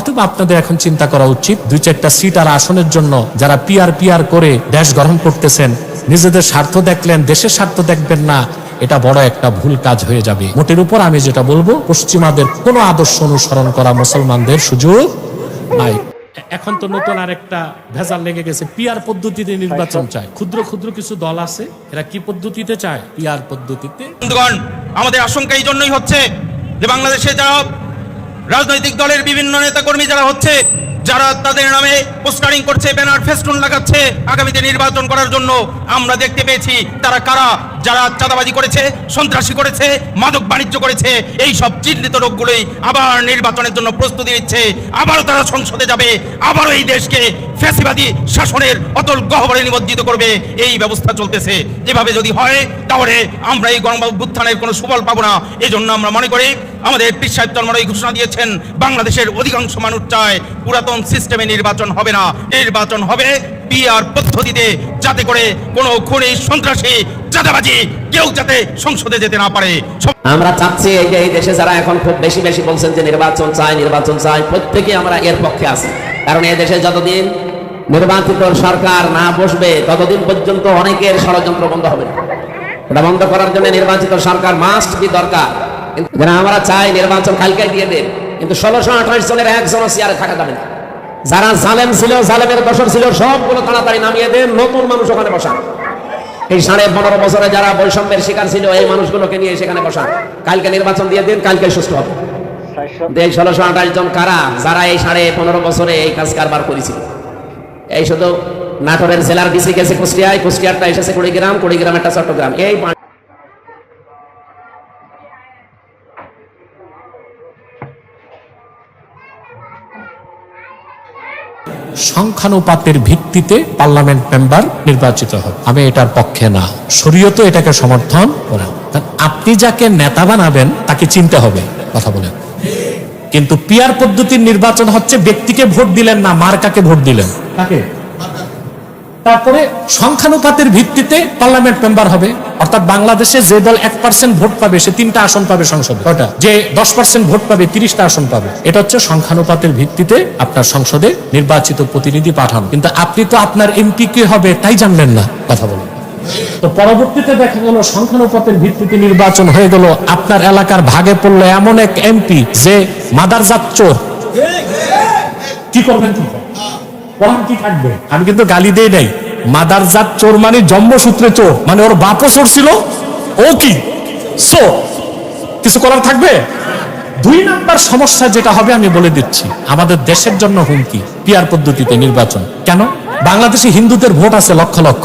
অথবা আপনাদের এখন চিন্তা করা উচিত, দুই চারটা সিট আর আসনের জন্য যারা পিয়ার পিয়ার করে দেশ গ্রহণ করতেছেন, নিজেদের স্বার্থ দেখলেন, দেশের স্বার্থ দেখবেন না, এটা বড় একটা ভুল কাজ হয়ে যাবে। মোটের উপর আমি যেটা বলব, পশ্চিমাদের কোনো আদর্শ অনুসরণ করা মুসলমানদের সুযোগ নাই। এখন তো নতুন আরেকটা ভেজাল লেগে গেছে পিয়ার পদ্ধতিতে নির্বাচন চায়। ক্ষুদ্র ক্ষুদ্র কিছু দল আছে, এরা কি পদ্ধতিতে চায়? পিয়ার পদ্ধতিতে। আমাদের আশঙ্কা এই জন্যই হচ্ছে যে বাংলাদেশে যারা রাজনৈতিক দলের বিভিন্ন নেতাকর্মী যারা হচ্ছে যারা তাদের নামে পোস্টারিং করছে, ব্যানার ফেস্টুন লাগাচ্ছে, আগামীতে নির্বাচন করার জন্য আমরা দেখতে পেয়েছি তারা কারা? যারা চাঁদাবাজি করেছে, সন্ত্রাসী করেছে, মাদক বাণিজ্য করেছে, এই সব চিহ্নিত লোকগুলোই আবার নির্বাচনের জন্য প্রস্তুতি নিচ্ছে। আবারও তারা সংসদে যাবে, আবারও এই দেশকে ফ্যাসিবাদী শাসনের অতল গহ্বরে নিমজ্জিত করবে। এই ব্যবস্থা চলতেছে। যেভাবে যদি হয়, তাহলে আমরা এই গণ উত্থানের কোনো সুফল পাবো না। এই জন্য আমরা মনে করি, আমাদের পীর সাহেব ঘোষণা দিয়েছেন, বাংলাদেশের অধিকাংশ মানুষ চায় পুরাতন সিস্টেমে নির্বাচন হবে না। নির্বাচন হবে পিআর পদ্ধতিতে যাতে করে কোনো খুনি, সন্ত্রাসী, চাঁদাবাজি কেউ যাতে সংসদে যেতে না পারে। আমরা চাচ্ছি এই যে এই দেশে যারা এখন খুব বেশি বেশি বলছেন যে নির্বাচন চাই নির্বাচন চাই, প্রত্যেকে আমরা এর পক্ষে আছি। কারণ এই দেশে যতদিন নির্বাচিত সরকার না বসবে, ততদিন পর্যন্ত অনেকের ষড়যন্ত্র বন্ধ হবে। এটা বন্ধ করার জন্য নির্বাচিত সরকার মাস্ট বি দরকার। আমরা চাই নির্বাচন কালকে দিয়ে দেন, কিন্তু ষোলোশো আঠাশ জনের একজনও চেয়ারে থাকা যাবে না। যারা জালেম ছিল, জালেমের দশর ছিল, সবগুলো তাড়াতাড়ি নামিয়ে দেন, নতুন মানুষ ওখানে বসান। এই সাড়ে পনেরো বছরে যারা বৈষম্যের শিকার ছিল, এই মানুষগুলোকে নিয়ে সেখানে বসান। কালকে নির্বাচন দিয়ে দিন, কালকে সুস্থ হবে। এই ষোলোশো আঠাশ জন কারা, যারা এই সাড়ে পনেরো বছরে এই কাজ কারবার করেছিল। এই শুধু নাটোরের জেলার ডিসি গেছে কুষ্টিয়ায়, কুষ্টিয়ারটা এসেছে কুড়িগ্রাম, কুড়িগ্রামেরটা চট্টগ্রাম। এই সংখ্যানুপাতের ভিত্তিতে পার্লামেন্ট মেম্বার নির্বাচিত হবে। আমি এটার পক্ষে না। শরীয়ত এটাকে সমর্থন করে। আপনি যাকে নেতা বানাবেন, তাকে চিনতে হবে। কথা বলেন। কিন্তু পিয়ার পদ্ধতির নির্বাচন হচ্ছে, ব্যক্তিকে ভোট দিলেন না, মার্কাকে ভোট দিলেন। তাকে তারপরে সংখ্যানুপাতের ভিত্তিতে পার্লামেন্ট মেম্বার হবে। অর্থাৎ বাংলাদেশে যে দল এক পার্সেন্ট ভোট পাবে সে তিনটা আসন পাবে সংসদে। কয়টা যে দশ পার্সেন্ট ভোট পাবে তিরিশটা আসন পাবে। এটা হচ্ছে সংখ্যানুপাতের ভিত্তিতে আপনার সংসদে নির্বাচিত প্রতিনিধি পাঠান। কিন্তু আপনি তো আপনার এমপি কে হবে তাই জানলেন না কথা বলেন। তো পরবর্তীতে দেখা গেল সংখ্যানুপাতের ভিত্তিতে নির্বাচন হয়ে গেল। আপনার এলাকার ভাগে পড়ল এমন এক এমপি যে মাদারজাত চোর। কি করবেন? কি আমি কিন্তু গালি দেই নাই। মাদারজাত চোর মানে জন্মসূত্রে চোর। মানে ওর বাপও চোর ছিল, ও কি? সো কিছু করার থাকবে? দুই নাম্বার সমস্যা যেটা হবে আমি বলে দিচ্ছি, আমাদের দেশের জন্য হুমকি পিয়ার পদ্ধতিতে নির্বাচন। কেন? বাংলাদেশে হিন্দুদের ভোট আছে লক্ষ লক্ষ।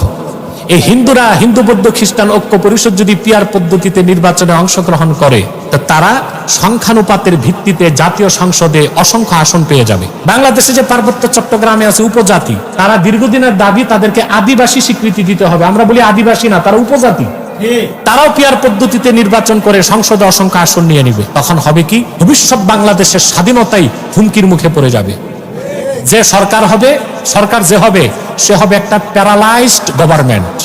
এই হিন্দুরা হিন্দু বৌদ্ধ খ্রিস্টান ঐক্য পরিষদ যদি পিয়ার পদ্ধতিতে নির্বাচনে অংশগ্রহণ করে তো তারা সংখ্যানুপাতের ভিত্তিতে জাতীয় সংসদে অসংখ্য আসন পেয়ে যাবে। বাংলাদেশে যে পার্বত্য চট্টগ্রামে আছে উপজাতি তারা দীর্ঘদিনের দাবি তাদেরকে আদিবাসী স্বীকৃতি দিতে হবে। আমরা বলি আদিবাসী না তারা উপজাতি। তারাও পিয়ার পদ্ধতিতে নির্বাচন করে সংসদে অসংখ্য আসন নিয়ে নিবে। তখন হবে কি? ভবিষ্যৎ বাংলাদেশের স্বাধীনতাই হুমকির মুখে পড়ে যাবে। যে সরকার হবে সরকার যে হবে সে হবে একটা প্যারালাইজড গভর্নমেন্ট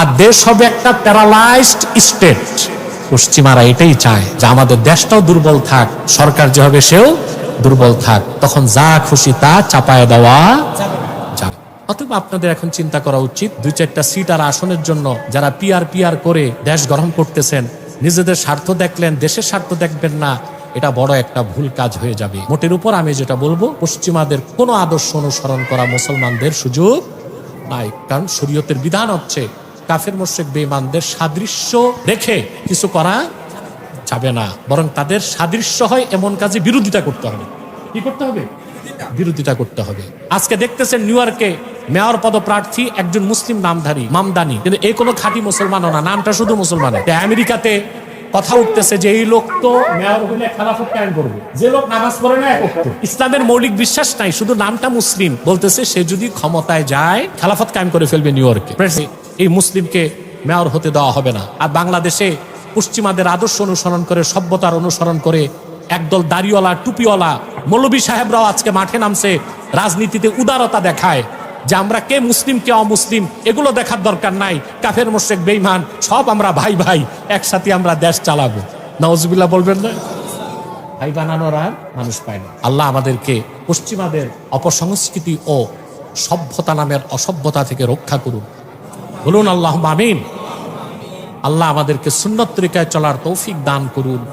আর দেশ হবে একটা প্যারালাইজড স্টেট। পশ্চিমারা এটাই চায় যে আমাদের দেশটাও দুর্বল থাক, সরকার যে হবে সেও দুর্বল থাক, তখন যা খুশি তা চাপায় দেওয়া যাবে। অথবা আপনাদের এখন চিন্তা করা উচিত, দুই চারটা সিট আর আসনের জন্য যারা পিয়ার পিয়ার করে দেশ গ্রহণ করতেছেন, নিজেদের স্বার্থ দেখলেন, দেশের স্বার্থ দেখবেন না এটা বড় একটা ভুল কাজ হয়ে যাবে। মোটের উপর আমি যেটা বলব, পশ্চিমাদের কোনো আদর্শ অনুসরণ করা মুসলমানদের সুযোগ নাই। কারণ শরীয়তের বিধান হচ্ছে, কাফের মোশেক বেমানদের সাদৃশ্য রেখে কিছু করা যাবে না। বরং তাদের সাদৃশ্য হয় এমন কাজে বিরোধিতা করতে হবে। কি করতে হবে? বিরোধিতা করতে হবে। আজকে দেখতেছেন নিউ ইয়র্কে মেয়র পদপ্রার্থী একজন মুসলিম নামধারী, মামদানি। কিন্তু এই কোনো খাঁটি মুসলমানও না, নামটা শুধু মুসলমান আমেরিকাতে কথা উঠতেছে যে এই লোক তো মেয়র হলে খেলাফত কায়েম করবে। যে লোক নামাজ পড়ে না ইসলামের মৌলিক বিশ্বাস নাই শুধু নামটা মুসলিম। বলতেছে সে যদি ক্ষমতায় যায় খেলাফত কায়েম করে ফেলবে নিউ ইয়র্কে। এই মুসলিমকে মেয়র হতে দেওয়া হবে না। আর বাংলাদেশে পশ্চিমাদের আদর্শ অনুসরণ করে সভ্যতার অনুসরণ করে একদল দাড়িওয়ালা টুপিওয়ালা মৌলবী সাহেবরাও আজকে মাঠে নামছে রাজনীতিতে উদারতা দেখায়। যে আমরা কে মুসলিম, কে অমুসলিম, এগুলো দেখার দরকার নাই। কাফের মোশেক বেইমান সব আমরা ভাই ভাই, একসাথে আমরা দেশ চালাবো। নওয়াজবিল্লাহ বলবেন না? ভাই বানানোর আর মানুষ পায় না। আল্লাহ আমাদেরকে পশ্চিমাদের অপসংস্কৃতি ও সভ্যতা নামের অসভ্যতা থেকে রক্ষা করুন। বলুন আল্লাহ আমিন। আল্লাহ আমাদেরকে সুন্নত তরিকায় চলার তৌফিক দান করুন।